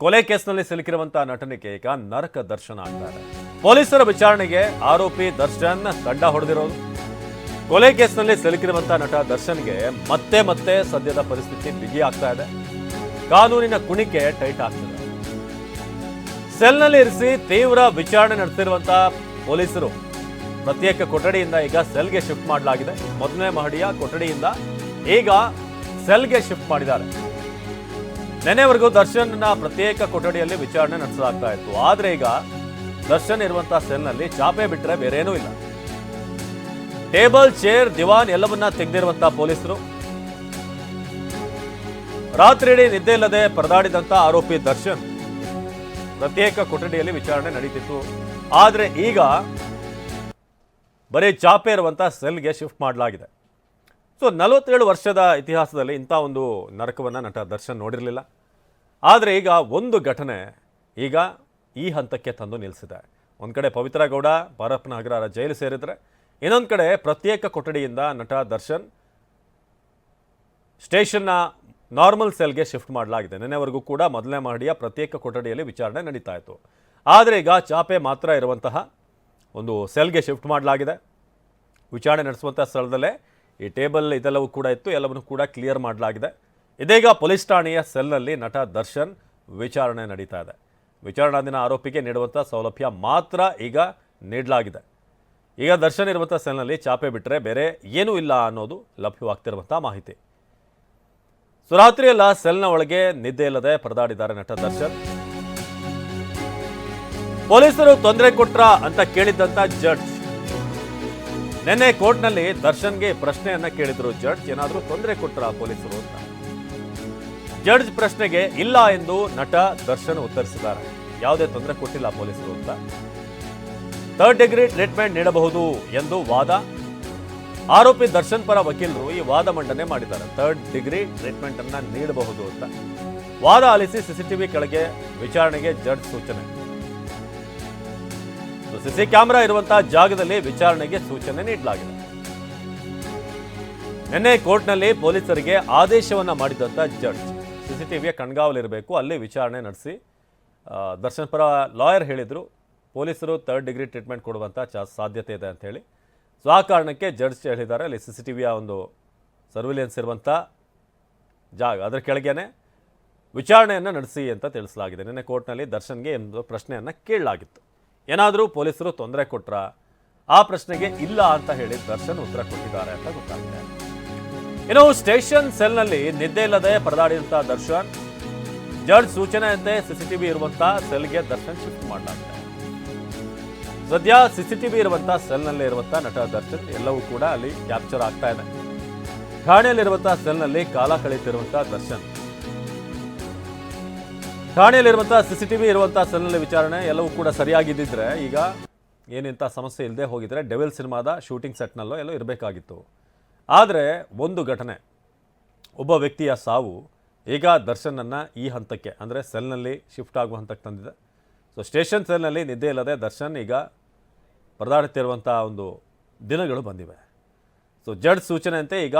ಕೊಲೆ ಕೇಸ್ನಲ್ಲಿ ಸಿಲುಕಿರುವಂತಹ ನಟನಿಗೆ ಈಗ ನರಕ ದರ್ಶನ ಆಗ್ತಾ ಇದೆ ಪೊಲೀಸರ ವಿಚಾರಣೆಗೆ ಆರೋಪಿ ದರ್ಶನ್ ದಂಡ ಹೊಡೆದಿರೋದು. ಕೊಲೆ ಕೇಸ್ನಲ್ಲಿ ಸಿಲುಕಿರುವಂತಹ ನಟ ದರ್ಶನ್ಗೆ ಮತ್ತೆ ಮತ್ತೆ ಸದ್ಯದ ಪರಿಸ್ಥಿತಿ ಬಿಗಿ ಆಗ್ತಾ ಇದೆ. ಕಾನೂನಿನ ಕುಣಿಕೆ ಟೈಟ್ ಆಗ್ತಿದೆ. ಸೆಲ್ನಲ್ಲಿ ಇರಿಸಿ ತೀವ್ರ ವಿಚಾರಣೆ ನಡೆಸಿರುವಂತಹ ಪೊಲೀಸರು. ಪ್ರತ್ಯೇಕ ಕೊಠಡಿಯಿಂದ ಈಗ ಸೆಲ್ಗೆ ಶಿಫ್ಟ್ ಮಾಡಲಾಗಿದೆ. ಮೊದಲನೇ ಮಹಡಿಯ ಕೊಠಡಿಯಿಂದ ಈಗ ಸೆಲ್ಗೆ ಶಿಫ್ಟ್ ಮಾಡಿದ್ದಾರೆ. ನೆನೆವರೆಗೂ ದರ್ಶನ್ನ ಪ್ರತ್ಯೇಕ ಕೊಠಡಿಯಲ್ಲಿ ವಿಚಾರಣೆ ನಡೆಸಲಾಗ್ತಾ ಇತ್ತು. ಆದ್ರೆ ಈಗ ದರ್ಶನ್ ಇರುವಂತಹ ಸೆಲ್ನಲ್ಲಿ ಚಾಪೆ ಬಿಟ್ಟರೆ ಬೇರೇನೂ ಇಲ್ಲ. ಟೇಬಲ್, ಚೇರ್, ದಿವಾನ್ ಎಲ್ಲವನ್ನ ತೆಗೆದಿರುವಂತಹ ಪೊಲೀಸರು. ರಾತ್ರಿಯಿಡೀ ನಿದ್ದೆ ಇಲ್ಲದೆ ಪರದಾಡಿದಂತ ಆರೋಪಿ ದರ್ಶನ್ ಪ್ರತ್ಯೇಕ ಕೊಠಡಿಯಲ್ಲಿ ವಿಚಾರಣೆ ನಡೀತಿತ್ತು. ಆದ್ರೆ ಈಗ ಬರೀ ಚಾಪೆ ಇರುವಂತಹ ಸೆಲ್ಗೆ ಶಿಫ್ಟ್ ಮಾಡಲಾಗಿದೆ. ಸೊ, ನಲವತ್ತೇಳು ವರ್ಷದ ಇತಿಹಾಸದಲ್ಲಿ ಇಂಥ ಒಂದು ನರಕವನ್ನು ನಟ ದರ್ಶನ್ ನೋಡಿರಲಿಲ್ಲ. ಆದರೆ ಈಗ ಒಂದು ಘಟನೆ ಈಗ ಈ ಹಂತಕ್ಕೆ ತಂದು ನಿಲ್ಲಿಸಿದೆ ಒಂದು ಕಡೆ ಪವಿತ್ರ ಗೌಡ ಬಾರಪ್ಪನ ಅಗ್ರಹಾರ ಜೈಲು ಸೇರಿದರೆ, ಇನ್ನೊಂದು ಕಡೆ ಪ್ರತ್ಯೇಕ ಕೊಠಡಿಯಿಂದ ನಟ ದರ್ಶನ್ ಸ್ಟೇಷನ್ನ ನಾರ್ಮಲ್ ಸೆಲ್ಗೆ ಶಿಫ್ಟ್ ಮಾಡಲಾಗಿದೆ. ನಿನ್ನೆವರೆಗೂ ಕೂಡ ಮೊದಲನೇ ಮಹಡಿಯ ಪ್ರತ್ಯೇಕ ಕೊಠಡಿಯಲ್ಲಿ ವಿಚಾರಣೆ ನಡೀತಾ ಇತ್ತು. ಆದರೆ ಈಗ ಚಾಪೆ ಮಾತ್ರ ಇರುವಂತಹ ಒಂದು ಸೆಲ್ಗೆ ಶಿಫ್ಟ್ ಮಾಡಲಾಗಿದೆ. ವಿಚಾರಣೆ ನಡೆಸುವಂಥ ಸ್ಥಳದಲ್ಲೇ ಈ ಟೇಬಲ್ ಇದೆಲ್ಲವೂ ಕೂಡ ಇತ್ತು, ಎಲ್ಲವನ್ನು ಕೂಡ ಕ್ಲಿಯರ್ ಮಾಡಲಾಗಿದೆ. ಇದೀಗ ಪೊಲೀಸ್ ಠಾಣೆಯ ಸೆಲ್ನಲ್ಲಿ ನಟ ದರ್ಶನ್ ವಿಚಾರಣೆ ನಡೀತಾ ಇದೆ. ವಿಚಾರಣಾ ದಿನ ಆರೋಪಿಗೆ ನೀಡುವಂಥ ಸೌಲಭ್ಯ ಮಾತ್ರ ಈಗ ನೀಡಲಾಗಿದೆ. ಈಗ ದರ್ಶನ್ ಇರುವಂಥ ಸೆಲ್ನಲ್ಲಿ ಚಾಪೆ ಬಿಟ್ಟರೆ ಬೇರೆ ಏನೂ ಇಲ್ಲ ಅನ್ನೋದು ಲಭ್ಯವಾಗ್ತಿರುವಂಥ ಮಾಹಿತಿ. ಸೊ ರಾತ್ರಿಯೆಲ್ಲ ಸೆಲ್ನ ಒಳಗೆ ನಿದ್ದೆ ಇಲ್ಲದೆ ಪರದಾಡಿದ್ದಾರೆ ನಟ ದರ್ಶನ್. ಪೊಲೀಸರು ತೊಂದರೆ ಕೊಟ್ರ ಅಂತ ಕೇಳಿದ್ದಂತ ಜಡ್ಜ್. ನಿನ್ನೆ ಕೋರ್ಟ್ನಲ್ಲಿ ದರ್ಶನ್ಗೆ ಪ್ರಶ್ನೆಯನ್ನ ಕೇಳಿದ್ರು ಜಡ್ಜ್. ಏನಾದರೂ ತೊಂದರೆ ಕೊಟ್ಟರ ಪೊಲೀಸರು ಅಂತ? ಜಡ್ಜ್ ಪ್ರಶ್ನೆಗೆ ಇಲ್ಲ ಎಂದು ನಟ ದರ್ಶನ್ ಉತ್ತರಿಸಿದ್ದಾರೆ. ಯಾವುದೇ ತೊಂದರೆ ಕೊಟ್ಟಿಲ್ಲ ಪೊಲೀಸರು ಅಂತ? ಥರ್ಡ್ ಡಿಗ್ರಿ ಟ್ರೀಟ್ಮೆಂಟ್ ನೀಡಬಹುದು ಎಂದು ವಾದ? ಆರೋಪಿ ದರ್ಶನ್ ಪರ ವಕೀಲರು ಈ ವಾದ ಮಂಡನೆ ಮಾಡಿದ್ದಾರೆ. ಥರ್ಡ್ ಡಿಗ್ರಿ ಟ್ರೀಟ್ಮೆಂಟ್ ಅನ್ನ ನೀಡಬಹುದು ಅಂತ? ವಾದ ಆಲಿಸಿ ಸಿಸಿಟಿವಿ ಕೆಳಗೆ ವಿಚಾರಣೆಗೆ ಜಡ್ಜ್ ಸೂಚನೆ. ಸಿಸಿ ಕ್ಯಾಮೆರಾ ಇರುವಂತಹ ಜಾಗದಲ್ಲಿ ವಿಚಾರಣೆಗೆ ಸೂಚನೆ ನೀಡಲಾಗಿದೆ. ನಿನ್ನೆ ಕೋರ್ಟ್ನಲ್ಲಿ ಪೊಲೀಸರಿಗೆ ಆದೇಶವನ್ನ ಮಾಡಿದಂತ ಜಡ್ಜ್. ಸಿಸಿಟಿವಿಯ ಕಣ್ಗಾವಲಿರಬೇಕು, ಅಲ್ಲಿ ವಿಚಾರಣೆ ನಡೆಸಿ ದರ್ಶನ್ ಪರ ಲಾಯರ್ ಹೇಳಿದ್ರು, ಪೊಲೀಸರು ಥರ್ಡ್ ಡಿಗ್ರಿ ಟ್ರೀಟ್ಮೆಂಟ್ ಕೊಡುವಂಥ ಸಾಧ್ಯತೆ ಇದೆ ಅಂತ ಹೇಳಿ. ಸೊ, ಆ ಕಾರಣಕ್ಕೆ ಜಡ್ಜ್ ಹೇಳಿದ್ದಾರೆ, ಅಲ್ಲಿ ಸಿ ಸಿ ಟಿ ವಿಯ ಒಂದು ಸರ್ವಿಲೆನ್ಸ್ ಇರುವಂಥ ಜಾಗ, ಅದರ ಕೆಳಗೇನೆ ವಿಚಾರಣೆಯನ್ನು ನಡೆಸಿ ಅಂತ ತಿಳಿಸಲಾಗಿದೆ. ನಿನ್ನೆ ಕೋರ್ಟ್ನಲ್ಲಿ ದರ್ಶನ್ಗೆ ಒಂದು ಪ್ರಶ್ನೆಯನ್ನು ಕೇಳಲಾಗಿತ್ತು. ಏನಾದರೂ ಪೊಲೀಸರು ತೊಂದರೆ ಕೊಟ್ರ ಆ ಪ್ರಶ್ನೆಗೆ ಇಲ್ಲ ಅಂತ ಹೇಳಿ ದರ್ಶನ್ ಉತ್ತರ ಕೊಟ್ಟಿದ್ದಾರೆ ಅಂತ ಗೊತ್ತಾಗಿದೆ ಇನ್ನು ಸ್ಟೇಷನ್ ಸೆಲ್ನಲ್ಲಿ ನಿದ್ದೆ ಇಲ್ಲದೆ ಪರದಾಡಿದಂತಹ ದರ್ಶನ್, ಜಡ್ಜ್ ಸೂಚನೆಯಂತೆ ಸಿಸಿಟಿವಿ ಇರುವಂತಹ ಸೆಲ್ಗೆ ದರ್ಶನ್ ಶಿಫ್ಟ್ ಮಾಡಲಾಗಿದೆ. ಸದ್ಯ ಸಿಸಿಟಿವಿ ಇರುವಂತಹ ಸೆಲ್ನಲ್ಲಿ ಇರುವಂತಹ ನಟ ದರ್ಶನ್ ಎಲ್ಲವೂ ಕೂಡ ಅಲ್ಲಿ ಕ್ಯಾಪ್ಚರ್ ಆಗ್ತಾ ಇದೆ. ಠಾಣೆಯಲ್ಲಿರುವಂತಹ ಸೆಲ್ನಲ್ಲಿ ಕಾಲ ಕಳೆಯುತ್ತಿರುವಂತಹ ದರ್ಶನ್. ಠಾಣೆಯಲ್ಲಿರುವಂತಹ ವಿ ಇರುವಂಥ ಸೆಲ್ನಲ್ಲಿ ವಿಚಾರಣೆ ಎಲ್ಲವೂ ಕೂಡ ಸರಿಯಾಗಿದ್ದಿದ್ರೆ ಈಗ ಏನಿಂಥ ಸಮಸ್ಯೆ ಇಲ್ಲದೆ ಹೋಗಿದ್ರೆ ಡೆವಿಲ್ ಸಿನಿಮಾದ ಶೂಟಿಂಗ್ ಸೆಟ್ನಲ್ಲೋ ಎಲ್ಲೋ ಇರಬೇಕಾಗಿತ್ತು. ಆದರೆ ಒಂದು ಘಟನೆ, ಒಬ್ಬ ವ್ಯಕ್ತಿಯ ಸಾವು ಈಗ ದರ್ಶನನ್ನು ಈ ಹಂತಕ್ಕೆ, ಅಂದರೆ ಸೆಲ್ನಲ್ಲಿ ಶಿಫ್ಟ್ ಆಗುವ ಹಂತಕ್ಕೆ ತಂದಿದೆ. ಸೊ ಸ್ಟೇಷನ್ ಸೆಲ್ನಲ್ಲಿ ನಿದ್ದೆ ಇಲ್ಲದೆ ದರ್ಶನ್ ಈಗ ಪರದಾಡುತ್ತಿರುವಂಥ ಒಂದು ದಿನಗಳು ಬಂದಿವೆ. ಸೊ ಜಡ್ಜ್ ಸೂಚನೆಯಂತೆ ಈಗ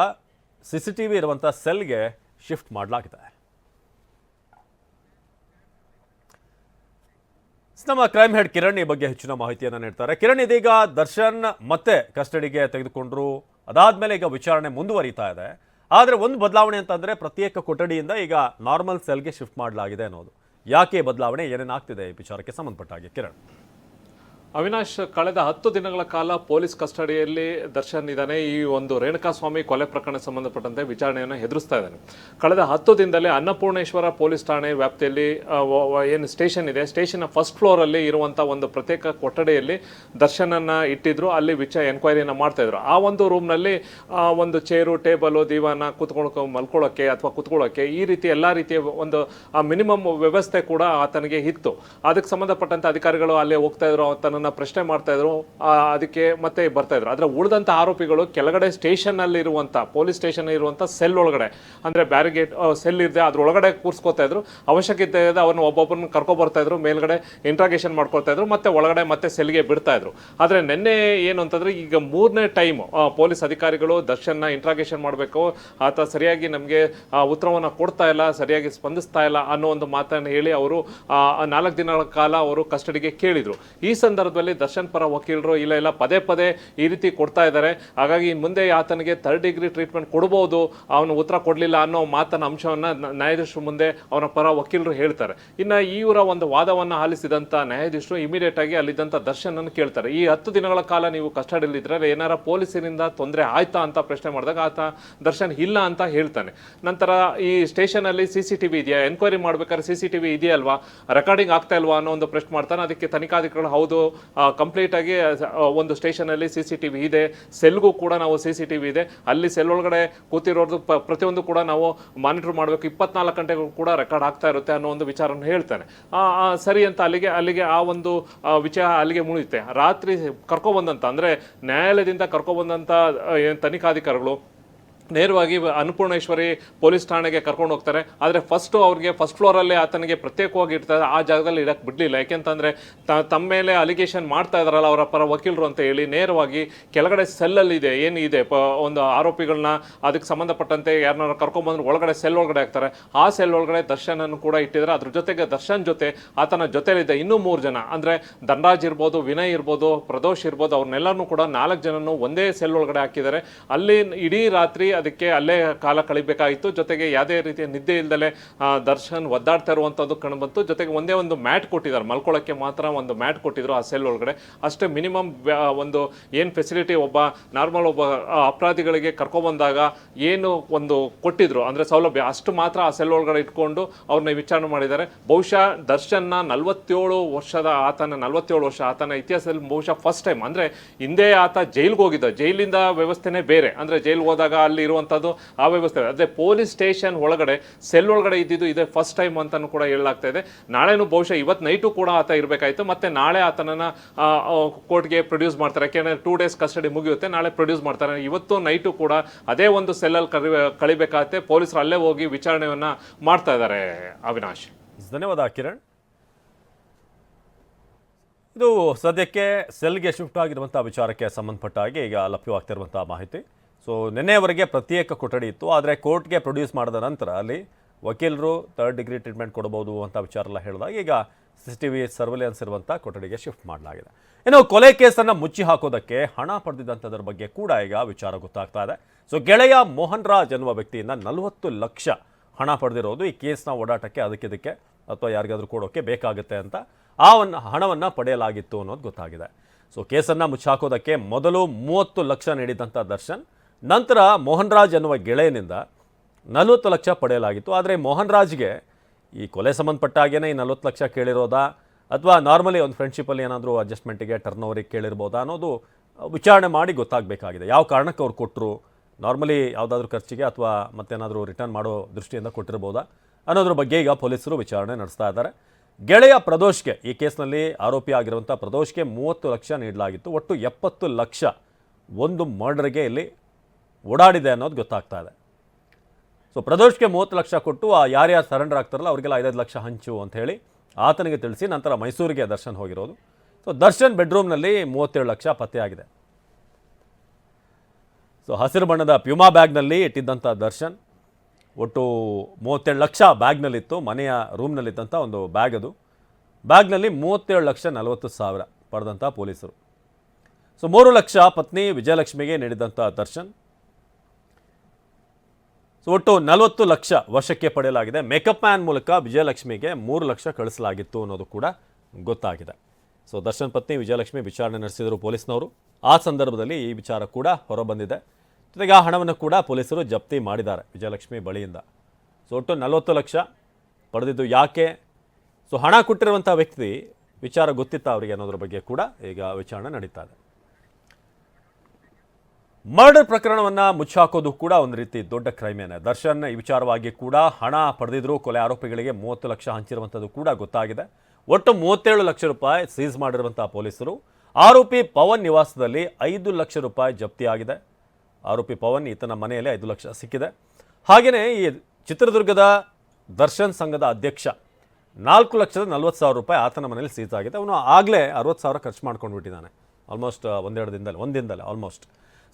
ಸಿ ಸಿ ಟಿ ವಿ ಇರುವಂಥ ಸೆಲ್ಗೆ ಶಿಫ್ಟ್ ಮಾಡಲಾಗಿದೆ. ನಮ್ಮ ಕ್ರೈಮ್ ಹೆಡ್ ಕಿರಣ್ ಈ ಬಗ್ಗೆ ಹೆಚ್ಚಿನ ಮಾಹಿತಿಯನ್ನು ನೀಡ್ತಾರೆ. ಕಿರಣ್ ಇದೀಗ ದರ್ಶನ್ ಮತ್ತೆ ಕಸ್ಟಡಿಗೆ ತೆಗೆದುಕೊಂಡ್ರು. ಅದಾದ್ಮೇಲೆ ಈಗ ವಿಚಾರಣೆ ಮುಂದುವರಿತಾ ಇದೆ. ಆದರೆ ಒಂದು ಬದಲಾವಣೆ ಅಂತಂದ್ರೆ ಪ್ರತ್ಯೇಕ ಕೊಠಡಿಯಿಂದ ಈಗ ನಾರ್ಮಲ್ ಸೆಲ್ಗೆ ಶಿಫ್ಟ್ ಮಾಡಲಾಗಿದೆ ಅನ್ನೋದು. ಯಾಕೆ ಬದಲಾವಣೆ ಏನೇನಾಗ್ತಿದೆ ಈ ವಿಚಾರಕ್ಕೆ ಸಂಬಂಧಪಟ್ಟ ಹಾಗೆ ಕಿರಣ್? ಅವಿನಾಶ್, ಕಳೆದ ಹತ್ತು ದಿನಗಳ ಕಾಲ ಪೊಲೀಸ್ ಕಸ್ಟಡಿಯಲ್ಲಿ ದರ್ಶನ್ ಇದ್ದಾನೆ. ಈ ಒಂದು ರೇಣುಕಾಸ್ವಾಮಿ ಕೊಲೆ ಪ್ರಕರಣ ಸಂಬಂಧಪಟ್ಟಂತೆ ವಿಚಾರಣೆಯನ್ನು ಎದುರಿಸ್ತಾ ಇದ್ದಾನೆ. ಕಳೆದ ಹತ್ತು ದಿನದಲ್ಲಿ ಅನ್ನಪೂರ್ಣೇಶ್ವರ ಪೊಲೀಸ್ ಠಾಣೆ ವ್ಯಾಪ್ತಿಯಲ್ಲಿ ಏನು ಸ್ಟೇಷನ್ ಇದೆ ಸ್ಟೇಷನ್ನ ಫಸ್ಟ್ ಫ್ಲೋರಲ್ಲಿ ಇರುವಂಥ ಒಂದು ಪ್ರತ್ಯೇಕ ಕೊಠಡಿಯಲ್ಲಿ ದರ್ಶನನ್ನು ಇಟ್ಟಿದ್ರು. ಅಲ್ಲಿ ವಿಚ ಎನ್ಕ್ವೈರಿಯನ್ನು ಮಾಡ್ತಾ ಇದ್ರು. ಆ ಒಂದು ರೂಮ್ನಲ್ಲಿ ಒಂದು ಚೇರು, ಟೇಬಲು, ದಿವಾನ ಕೂತ್ಕೊಳ್ಕೊ ಮಲ್ಕೊಳ್ಳೋಕ್ಕೆ ಅಥವಾ ಕುತ್ಕೊಳ್ಳೋಕ್ಕೆ ಈ ರೀತಿ ಎಲ್ಲ ರೀತಿಯ ಒಂದು ಮಿನಿಮಮ್ ವ್ಯವಸ್ಥೆ ಕೂಡ ಆತನಿಗೆ ಇತ್ತು. ಅದಕ್ಕೆ ಸಂಬಂಧಪಟ್ಟಂತೆ ಅಧಿಕಾರಿಗಳು ಅಲ್ಲೇ ಹೋಗ್ತಾ ಇದ್ರು. ಆತನನ್ನ ಆತನನ್ನ ಪ್ರಶ್ನೆ ಮಾಡ್ತಾ ಇದ್ರು. ಅದಕ್ಕೆ ಮತ್ತೆ ಬರ್ತಾ ಇದ್ರು. ಆದ್ರೆ ಉಳಿದಂತ ಆರೋಪಿಗಳು ಕೆಳಗಡೆ ಸ್ಟೇಷನ್ ಅಲ್ಲಿ ಇರುವಂತ ಪೊಲೀಸ್ ಸ್ಟೇಷನ್ ಇರುವಂತ ಸೆಲ್ ಒಳಗಡೆ. ಅಂದ್ರೆ ಬ್ಯಾರಿಗೇಟ್ ಸೆಲ್ ಇದೆ ಅದ್ರೊಳಗಡೆ ಕೂರ್ಸ್ಕೊತಾ ಇದ್ರು. ಅವಶ್ಯಕತೆ ಇದೆ ಅವ್ರನ್ನ ಒಬ್ಬೊಬ್ಬರನ್ನ ಕರ್ಕೊಬರ್ತಾ ಇದ್ರು. ಮೇಲ್ಗಡೆ ಇಂಟ್ರಾಗೇಷನ್ ಮಾಡ್ಕೊಳ್ತಾ ಇದ್ರು. ಮತ್ತೆ ಒಳಗಡೆ ಮತ್ತೆ ಸೆಲ್ಗೆ ಬಿಡ್ತಾ ಇದ್ರು. ಆದ್ರೆ ನಿನ್ನೆ ಏನು ಅಂತಂದ್ರೆ ಈಗ ಮೂರನೇ ಟೈಮ್ ಪೊಲೀಸ್ ಅಧಿಕಾರಿಗಳು ದರ್ಶನ್ನ ಇಂಟ್ರಾಗೇಷನ್ ಮಾಡಬೇಕು. ಆತ ಸರಿಯಾಗಿ ನಮಗೆ ಉತ್ತರವನ್ನು ಕೊಡ್ತಾ ಇಲ್ಲ, ಸರಿಯಾಗಿ ಸ್ಪಂದಿಸ್ತಾ ಇಲ್ಲ ಅನ್ನೋ ಒಂದು ಮಾತನ್ನು ಹೇಳಿ ಅವರು ನಾಲ್ಕು ದಿನಗಳ ಕಾಲ ಅವರು ಕಸ್ಟಡಿಗೆ ಕೇಳಿದ್ರು. ಈ ಸಂದರ್ಭದಲ್ಲಿ ದರ್ಶನ್ ಪರ ವಕೀಲರು ಇಲ್ಲ ಇಲ್ಲ, ಪದೇ ಪದೇ ಈ ರೀತಿ ಕೊಡ್ತಾ ಇದ್ದಾರೆ. ಹಾಗಾಗಿ ಮುಂದೆ ಆತನಿಗೆ ಥರ್ಡ್ ಡಿಗ್ರಿ ಟ್ರೀಟ್ಮೆಂಟ್ ಕೊಡ್ಬೋದು, ಅವನು ಉತ್ತರ ಕೊಡಲಿಲ್ಲ ಅನ್ನೋ ಮಾತನ್ನ ಅಂಶವನ್ನು ನ್ಯಾಯಾಧೀಶರು ಮುಂದೆ ಅವನ ಪರ ವಕೀಲರು ಹೇಳ್ತಾರೆ. ಇನ್ನು ಇವರ ಒಂದು ವಾದವನ್ನು ಆಲಿಸಿದಂಥ ನ್ಯಾಯಾಧೀಶರು ಇಮಿಡಿಯೇಟ್ ಆಗಿ ಅಲ್ಲಿದ್ದಂಥ ದರ್ಶನ್ ಅನ್ನು ಕೇಳ್ತಾರೆ. ಈ ಹತ್ತು ದಿನಗಳ ಕಾಲ ನೀವು ಕಸ್ಟಡಿಯಲ್ಲಿದ್ದರೆ ಏನಾರ ಪೊಲೀಸರಿಂದ ತೊಂದರೆ ಆಯ್ತಾ ಅಂತ ಪ್ರಶ್ನೆ ಮಾಡಿದಾಗ ಆತ ದರ್ಶನ್ ಇಲ್ಲ ಅಂತ ಹೇಳ್ತಾನೆ. ನಂತರ ಈ ಸ್ಟೇಷನ್ ಅಲ್ಲಿ ಸಿ ಟಿ ವಿ ಇದೆಯಾ? ಎನ್ಕ್ವೈರಿ ಮಾಡ್ಬೇಕಾದ್ರೆ ಸಿ ಸಿ ಟಿವಿ ಇದೆಯಲ್ವಾ ರೆಕಾರ್ಡಿಂಗ್ ಆಗ್ತಾ ಇಲ್ವಾ ಅನ್ನೋ ಒಂದು ಪ್ರಶ್ನೆ ಮಾಡ್ತಾನೆ. ಅದಕ್ಕೆ ತನಿಖಾಧಿಕಾರಿಗಳು ಹೌದು ಕಂಪ್ಲೀಟ್ ಆಗಿ ಒಂದು ಸ್ಟೇಷನ್ ಅಲ್ಲಿ ಸಿ ಟಿ ವಿ ಇದೆ. ಸೆಲ್ಗೂ ಕೂಡ ನಾವು ಸಿ ಸಿ ಟಿವಿ ಇದೆ. ಅಲ್ಲಿ ಸೆಲ್ ಒಳಗಡೆ ಕೂತಿರೋದು ಪ- ಪ್ರತಿಯೊಂದು ಕೂಡ ನಾವು ಮಾನಿಟರ್ ಮಾಡಬೇಕು. ಇಪ್ಪತ್ನಾಲ್ಕು ಗಂಟೆಗೂ ಕೂಡ ರೆಕಾರ್ಡ್ ಆಗ್ತಾ ಇರುತ್ತೆ ಅನ್ನೋ ಒಂದು ವಿಚಾರವನ್ನು ಹೇಳ್ತಾನೆ. ಸರಿ ಅಂತ ಅಲ್ಲಿಗೆ ಅಲ್ಲಿಗೆ ಆ ಒಂದು ವಿಚಾರ ಅಲ್ಲಿಗೆ ಮುಳಿಯುತ್ತೆ ರಾತ್ರಿ ಕರ್ಕೊಬಂದಂತ ಅಂದ್ರೆ ನ್ಯಾಯಾಲಯದಿಂದ ಕರ್ಕೊಬಂದಂಥ ತನಿಖಾಧಿಕಾರಿಗಳು ನೇರವಾಗಿ ಅನ್ನಪೂರ್ಣೇಶ್ವರಿ ಪೊಲೀಸ್ ಠಾಣೆಗೆ ಕರ್ಕೊಂಡು ಹೋಗ್ತಾರೆ. ಆದರೆ ಫಸ್ಟು ಅವ್ರಿಗೆ ಫಸ್ಟ್ ಫ್ಲೋರಲ್ಲೇ ಆತನಿಗೆ ಪ್ರತ್ಯೇಕವಾಗಿ ಇರ್ತಾರೆ ಆ ಜಾಗದಲ್ಲಿ ಇಡಕ್ಕೆ ಬಿಡಲಿಲ್ಲ. ಯಾಕೆಂತಂದರೆ ತಮ್ಮ ಮೇಲೆ ಅಲಿಗೇಷನ್ ಮಾಡ್ತಾ ಇದ್ದಾರಲ್ಲ ಅವರ ಪರ ವಕೀಲರು ಅಂತ ಹೇಳಿ ನೇರವಾಗಿ ಕೆಳಗಡೆ ಸೆಲ್ಲಲ್ಲಿ ಇದೆ, ಏನು ಇದೆ? ಪ, ಒಂದು ಆರೋಪಿಗಳನ್ನ ಅದಕ್ಕೆ ಸಂಬಂಧಪಟ್ಟಂತೆ ಯಾರನ್ನಾರು ಕರ್ಕೊಂಬಂದ್ರೆ ಒಳಗಡೆ ಸೆಲ್ ಒಳಗಡೆ ಹಾಕ್ತಾರೆ. ಆ ಸೆಲ್ ಒಳಗಡೆ ದರ್ಶನನ್ನು ಕೂಡ ಇಟ್ಟಿದ್ದಾರೆ. ಅದ್ರ ಜೊತೆಗೆ ದರ್ಶನ್ ಜೊತೆ ಆತನ ಜೊತೆಲಿದ್ದ ಇನ್ನೂ ಮೂರು ಜನ. ಅಂದರೆ ಧನರಾಜ್ ಇರ್ಬೋದು, ವಿನಯ್ ಇರ್ಬೋದು, ಪ್ರದೋಷ್ ಇರ್ಬೋದು ಅವ್ರನ್ನೆಲ್ಲರೂ ಕೂಡ ನಾಲ್ಕು ಜನನು ಒಂದೇ ಸೆಲ್ ಒಳಗಡೆ ಹಾಕಿದ್ದಾರೆ. ಅಲ್ಲಿ ಇಡೀ ರಾತ್ರಿ ಅದಕ್ಕೆ ಅಲ್ಲೇ ಕಾಲ ಕಳಿಬೇಕಾಗಿತ್ತು ಜೊತೆಗೆ ಯಾವುದೇ ರೀತಿಯ ನಿದ್ದೆ ಇಲ್ದಲೆ ದರ್ಶನ್ ಒದ್ದಾಡ್ತಾ ಇರುವಂಥದ್ದು ಕಂಡುಬಂತು ಜೊತೆಗೆ ಒಂದೇ ಒಂದು ಮ್ಯಾಟ್ ಕೊಟ್ಟಿದ್ದಾರೆ. ಮಲ್ಕೊಳ್ಳೋಕ್ಕೆ ಮಾತ್ರ ಒಂದು ಮ್ಯಾಟ್ ಕೊಟ್ಟಿದ್ರು ಆ ಸೆಲ್ ಒಳಗಡೆ. ಅಷ್ಟೇ ಮಿನಿಮಮ್ ಒಂದು ಏನು ಫೆಸಿಲಿಟಿ ಒಬ್ಬ ನಾರ್ಮಲ್ ಒಬ್ಬ ಅಪರಾಧಿಗಳಿಗೆ ಕರ್ಕೊಬಂದಾಗ ಏನು ಒಂದು ಕೊಟ್ಟಿದ್ರು. ಅಂದರೆ ಸೌಲಭ್ಯ. ಅಷ್ಟು ಮಾತ್ರ ಆ ಸೆಲ್ ಒಳಗಡೆ ಇಟ್ಕೊಂಡು ಅವ್ರನ್ನ ವಿಚಾರಣೆ ಮಾಡಿದ್ದಾರೆ. ಬಹುಶಃ ದರ್ಶನ್ನ ನಲವತ್ತೇಳು ವರ್ಷದ ಆತನ, ನಲವತ್ತೇಳು ವರ್ಷ ಆತನ ಇತಿಹಾಸದಲ್ಲಿ ಬಹುಶಃ ಫಸ್ಟ್ ಟೈಮ್ ಅಂದರೆ ಹಿಂದೆ ಆತ ಜೈಲಿಗೆ ಹೋಗಿದ್ದ. ಜೈಲಿಂದ ವ್ಯವಸ್ಥೆನೇ ಬೇರೆ. ಅಂದರೆ ಜೈಲ್ಗೆ ಹೋದಾಗ ಅಲ್ಲಿ ಇರುವಂಥದ್ದು ಆ ವ್ಯವಸ್ಥೆ. ಅದೇ ಪೊಲೀಸ್ ಸ್ಟೇಷನ್ ಒಳಗಡೆ ಸೆಲ್ ಒಳಗಡೆ ಇದ್ದಿದ್ದು ಇದೇ ಫಸ್ಟ್ ಟೈಮ್ ಅಂತಲೂ ಕೂಡ ಹೇಳಲಾಗ್ತಾ ಇದೆ. ನಾಳೆನೂ ಬಹುಶಃ ಇವತ್ತು ನೈಟು ಕೂಡ ಆತ ಇರಬೇಕಾಯಿತು. ಮತ್ತೆ ನಾಳೆ ಆತನನ್ನ ಕೋರ್ಟ್ಗೆ ಪ್ರೊಡ್ಯೂಸ್ ಮಾಡ್ತಾರೆ. ಯಾಕೆಂದ್ರೆ ಟೂ ಡೇಸ್ ಕಸ್ಟಡಿ ಮುಗಿಯುತ್ತೆ. ನಾಳೆ ಪ್ರೊಡ್ಯೂಸ್ ಮಾಡ್ತಾರೆ. ಇವತ್ತು ನೈಟು ಕೂಡ ಅದೇ ಒಂದು ಸೆಲ್ಲಲ್ಲಿ ಕರಿ ಕಳಿಬೇಕಾಗತ್ತೆ. ಪೊಲೀಸರು ಅಲ್ಲೇ ಹೋಗಿ ವಿಚಾರಣೆಯನ್ನು ಮಾಡ್ತಾ ಇದ್ದಾರೆ ಅವಿನಾಶ್. ಧನ್ಯವಾದ, ಕಿರಣ್. ಇದು ಸದ್ಯಕ್ಕೆ ಸೆಲ್ಗೆ ಶಿಫ್ಟ್ ಆಗಿರುವಂಥ ವಿಚಾರಕ್ಕೆ ಸಂಬಂಧಪಟ್ಟ ಹಾಗೆ ಈಗ ಲಭ್ಯವಾಗ್ತಿರುವಂಥ ಮಾಹಿತಿ. ಸೊ ನಿನ್ನೆಯವರೆಗೆ ಪ್ರತ್ಯೇಕ ಕೊಠಡಿ ಇತ್ತು, ಆದರೆ ಕೋರ್ಟ್ಗೆ ಪ್ರೊಡ್ಯೂಸ್ ಮಾಡಿದ ನಂತರ ಅಲ್ಲಿ ವಕೀಲರು ಥರ್ಡ್ ಡಿಗ್ರಿ ಟ್ರೀಟ್ಮೆಂಟ್ ಕೊಡಬಹುದು ಅಂತ ವಿಚಾರ ಎಲ್ಲ ಹೇಳಿದಾಗ ಈಗ C C T V surveillance ಇರುವಂಥ ಕೊಠಡಿಗೆ ಶಿಫ್ಟ್ ಮಾಡಲಾಗಿದೆ. ಇನ್ನು ಕೊಲೆ ಕೇಸನ್ನು ಮುಚ್ಚಿ ಹಾಕೋದಕ್ಕೆ ಹಣ ಪಡೆದಿದ್ದಂಥದ್ರ ಬಗ್ಗೆ ಕೂಡ ಈಗ ವಿಚಾರ ಗೊತ್ತಾಗ್ತಾ ಇದೆ. ಸೊ ಗೆಳೆಯ ಮೋಹನ್ ರಾಜ್ ಎನ್ನುವ ವ್ಯಕ್ತಿಯಿಂದ ನಲವತ್ತು ಲಕ್ಷ ಹಣ ಪಡೆದಿರೋದು, ಈ ಕೇಸ್ನ ಓಡಾಟಕ್ಕೆ ಅದಕ್ಕಿದಕ್ಕೆ ಅಥವಾ ಯಾರಿಗಾದರೂ ಕೊಡೋಕ್ಕೆ ಬೇಕಾಗುತ್ತೆ ಅಂತ ಆ ಒಂದು ಹಣವನ್ನು ಪಡೆಯಲಾಗಿತ್ತು ಅನ್ನೋದು ಗೊತ್ತಾಗಿದೆ. ಸೊ ಕೇಸನ್ನು ಮುಚ್ಚಾಕೋದಕ್ಕೆ ಮೊದಲು ಮೂವತ್ತು ಲಕ್ಷ ನೀಡಿದಂಥ ದರ್ಶನ್ ನಂತರ ಮೋಹನ್ ರಾಜ್ ಎನ್ನುವ ಗೆಳೆಯನಿಂದ ನಲವತ್ತು ಲಕ್ಷ ಪಡೆಯಲಾಗಿತ್ತು. ಆದರೆ ಮೋಹನ್ ರಾಜ್ಗೆ ಈ ಕೊಲೆ ಸಂಬಂಧಪಟ್ಟ ಹಾಗೇನೆ ಈ ನಲವತ್ತು ಲಕ್ಷ ಕೇಳಿರೋದಾ? ಅಥವಾ ನಾರ್ಮಲಿ ಒಂದು ಫ್ರೆಂಡ್ಶಿಪ್ಪಲ್ಲಿ ಏನಾದರೂ ಅಡ್ಜಸ್ಟ್ಮೆಂಟಿಗೆ ಟರ್ನ್ ಓವರಿಗೆ ಕೇಳಿರ್ಬೋದಾ ಅನ್ನೋದು ವಿಚಾರಣೆ ಮಾಡಿ ಗೊತ್ತಾಗಬೇಕಾಗಿದೆ. ಯಾವ ಕಾರಣಕ್ಕೆ ಅವ್ರು ಕೊಟ್ಟರು ನಾರ್ಮಲಿ ಯಾವುದಾದ್ರೂ ಖರ್ಚಿಗೆ ಅಥವಾ ಮತ್ತೇನಾದರೂ ರಿಟರ್ನ್ ಮಾಡೋ ದೃಷ್ಟಿಯಿಂದ ಕೊಟ್ಟಿರ್ಬೋದಾ? ಅನ್ನೋದ್ರ ಬಗ್ಗೆ ಈಗ ಪೊಲೀಸರು ವಿಚಾರಣೆ ನಡೆಸ್ತಾ ಇದ್ದಾರೆ. ಗೆಳೆಯ ಪ್ರದೋಷ್ಗೆ, ಈ ಕೇಸ್ನಲ್ಲಿ ಆರೋಪಿ ಆಗಿರುವಂಥ ಪ್ರದೋಷ್ಗೆ ಮೂವತ್ತು ಲಕ್ಷ ನೀಡಲಾಗಿತ್ತು. ಒಟ್ಟು ಎಪ್ಪತ್ತು ಲಕ್ಷ ಒಂದು ಮರ್ಡರ್ಗೆ ಇಲ್ಲಿ ಓಡಾಡಿದೆ ಅನ್ನೋದು ಗೊತ್ತಾಗ್ತಾ ಇದೆ. ಸೊ ಪ್ರದೋಷ್ಗೆ ಮೂವತ್ತು ಲಕ್ಷ ಕೊಟ್ಟು ಆ ಯಾರ್ಯಾರು ಸರೆಂಡರ್ ಆಗ್ತಾರಲ್ಲ, ಅವರಿಗೆಲ್ಲ ಐದೈದು ಲಕ್ಷ ಹಂಚು ಅಂತ ಹೇಳಿ ಆತನಿಗೆ ತಿಳಿಸಿ ನಂತರ ಮೈಸೂರಿಗೆ ದರ್ಶನ್ ಹೋಗಿರೋದು. ಸೊ ದರ್ಶನ್ ಬೆಡ್ರೂಮ್ನಲ್ಲಿ ಮೂವತ್ತೇಳು ಲಕ್ಷ ಪತ್ತೆಯಾಗಿದೆ ಸೊ ಹಸಿರು ಬಣ್ಣದ ಪ್ಯೂಮಾ ಬ್ಯಾಗ್ನಲ್ಲಿ ಇಟ್ಟಿದ್ದಂಥ ದರ್ಶನ್, ಒಟ್ಟು ಮೂವತ್ತೇಳು ಲಕ್ಷ ಬ್ಯಾಗ್ನಲ್ಲಿತ್ತು, ಮನೆಯ ರೂಮ್ನಲ್ಲಿದ್ದಂಥ ಒಂದು ಬ್ಯಾಗ್ ಅದು. ಬ್ಯಾಗ್ನಲ್ಲಿ ಮೂವತ್ತೇಳು ಲಕ್ಷ ನಲವತ್ತು ಸಾವಿರ ಪಡೆದಂಥ ಪೊಲೀಸರು. ಸೊ ಮೂರು ಲಕ್ಷ ಪತ್ನಿ ವಿಜಯಲಕ್ಷ್ಮಿಗೆ ನೀಡಿದಂಥ ದರ್ಶನ್ ಸೊ ಒಟ್ಟು ನಲವತ್ತು ಲಕ್ಷ ವಶಕ್ಕೆ ಪಡೆಯಲಾಗಿದೆ. ಮೇಕಪ್ ಮ್ಯಾನ್ ಮೂಲಕ ವಿಜಯಲಕ್ಷ್ಮಿಗೆ ಮೂರು ಲಕ್ಷ ಕಳಿಸಲಾಗಿತ್ತು ಅನ್ನೋದು ಕೂಡ ಗೊತ್ತಾಗಿದೆ. ಸೊ ದರ್ಶನ್ ಪತ್ನಿ ವಿಜಯಲಕ್ಷ್ಮಿ ವಿಚಾರಣೆ ನಡೆಸಿದರು ಪೊಲೀಸ್ನವರು. ಆ ಸಂದರ್ಭದಲ್ಲಿ ಈ ವಿಚಾರ ಕೂಡ ಹೊರಬಂದಿದೆ. ಜೊತೆಗೆ ಆ ಹಣವನ್ನು ಕೂಡ ಪೊಲೀಸರು ಜಪ್ತಿ ಮಾಡಿದ್ದಾರೆ ವಿಜಯಲಕ್ಷ್ಮಿ ಬಳಿಯಿಂದ. ಸೊ ಒಟ್ಟು ನಲವತ್ತು ಲಕ್ಷ ಪಡೆದಿದ್ದು ಯಾಕೆ? ಸೊ ಹಣ ಕೊಟ್ಟಿರುವಂಥ ವ್ಯಕ್ತಿ, ವಿಚಾರ ಗೊತ್ತಿತ್ತ ಅವರಿಗೆ ಅನ್ನೋದ್ರ ಬಗ್ಗೆ ಕೂಡ ಈಗ ವಿಚಾರಣೆ ನಡೀತಾ ಇದೆ. ಮರ್ಡರ್ ಪ್ರಕರಣವನ್ನು ಮುಚ್ಚಾಕೋದು ಕೂಡ ಒಂದು ರೀತಿ ದೊಡ್ಡ ಕ್ರೈಮೇನೆ ದರ್ಶನ್ ಈ ವಿಚಾರವಾಗಿ ಕೂಡ ಹಣ ಪಡೆದಿದ್ರು, ಕೊಲೆ ಆರೋಪಿಗಳಿಗೆ ಮೂವತ್ತು ಲಕ್ಷ ಹಂಚಿರುವಂಥದ್ದು ಕೂಡ ಗೊತ್ತಾಗಿದೆ. ಒಟ್ಟು ಮೂವತ್ತೇಳು ಲಕ್ಷ ರೂಪಾಯಿ ಸೀಸ್ ಮಾಡಿರುವಂಥ ಪೊಲೀಸರು. ಆರೋಪಿ ಪವನ್ ನಿವಾಸದಲ್ಲಿ ಐದು ಲಕ್ಷ ರೂಪಾಯಿ ಜಪ್ತಿಯಾಗಿದೆ. ಆರೋಪಿ ಪವನ್ ಈತನ ಮನೆಯಲ್ಲಿ ಐದು ಲಕ್ಷ ಸಿಕ್ಕಿದೆ. ಹಾಗೆಯೇ ಈ ಚಿತ್ರದುರ್ಗದ ದರ್ಶನ್ ಸಂಘದ ಅಧ್ಯಕ್ಷ ನಾಲ್ಕು ಲಕ್ಷದ ನಲ್ವತ್ತು ಸಾವಿರ ರೂಪಾಯಿ ಆತನ ಮನೇಲಿ ಸೀಸ್ ಆಗಿದೆ. ಅವನು ಆಗಲೇ ಅರವತ್ತು ಸಾವಿರ ಖರ್ಚು ಮಾಡ್ಕೊಂಡು ಬಿಟ್ಟಿದ್ದಾನೆ ಆಲ್ಮೋಸ್ಟ್ ಒಂದೆರಡು ದಿನದಲ್ಲಿ, ಒಂದು ದಿನದಲ್ಲಿ, ಆಲ್ಮೋಸ್ಟ್.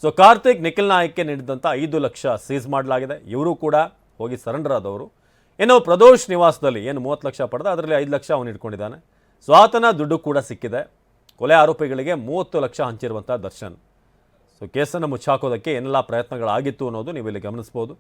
ಸೊ ಕಾರ್ತಿಕ್ ನಿಖಿಲ್ ನಾಯಕ್ಗೆ ನೀಡಿದಂಥ ಐದು ಲಕ್ಷ ಸೀಸ್ ಮಾಡಲಾಗಿದೆ. ಇವರು ಕೂಡ ಹೋಗಿ ಸರೆಂಡರ್ ಆದವರು ಇನ್ನು ಪ್ರದೋಷ್ ನಿವಾಸದಲ್ಲಿ ಏನು ಮೂವತ್ತು ಲಕ್ಷ ಪಡೆದ, ಅದರಲ್ಲಿ ಐದು ಲಕ್ಷ ಅವನು ಇಟ್ಕೊಂಡಿದ್ದಾನೆ. ಸೊ ಆತನ ದುಡ್ಡು ಕೂಡ ಸಿಕ್ಕಿದೆ. ಕೊಲೆ ಆರೋಪಿಗಳಿಗೆ ಮೂವತ್ತು ಲಕ್ಷ ಹಂಚಿರುವಂಥ ದರ್ಶನ್. ಸೊ ಕೇಸನ್ನು ಮುಚ್ಚಾಕೋದಕ್ಕೆ ಏನೆಲ್ಲ ಪ್ರಯತ್ನಗಳಾಗಿತ್ತು ಅನ್ನೋದು ನೀವು ಇಲ್ಲಿ ಗಮನಿಸ್ಬೋದು.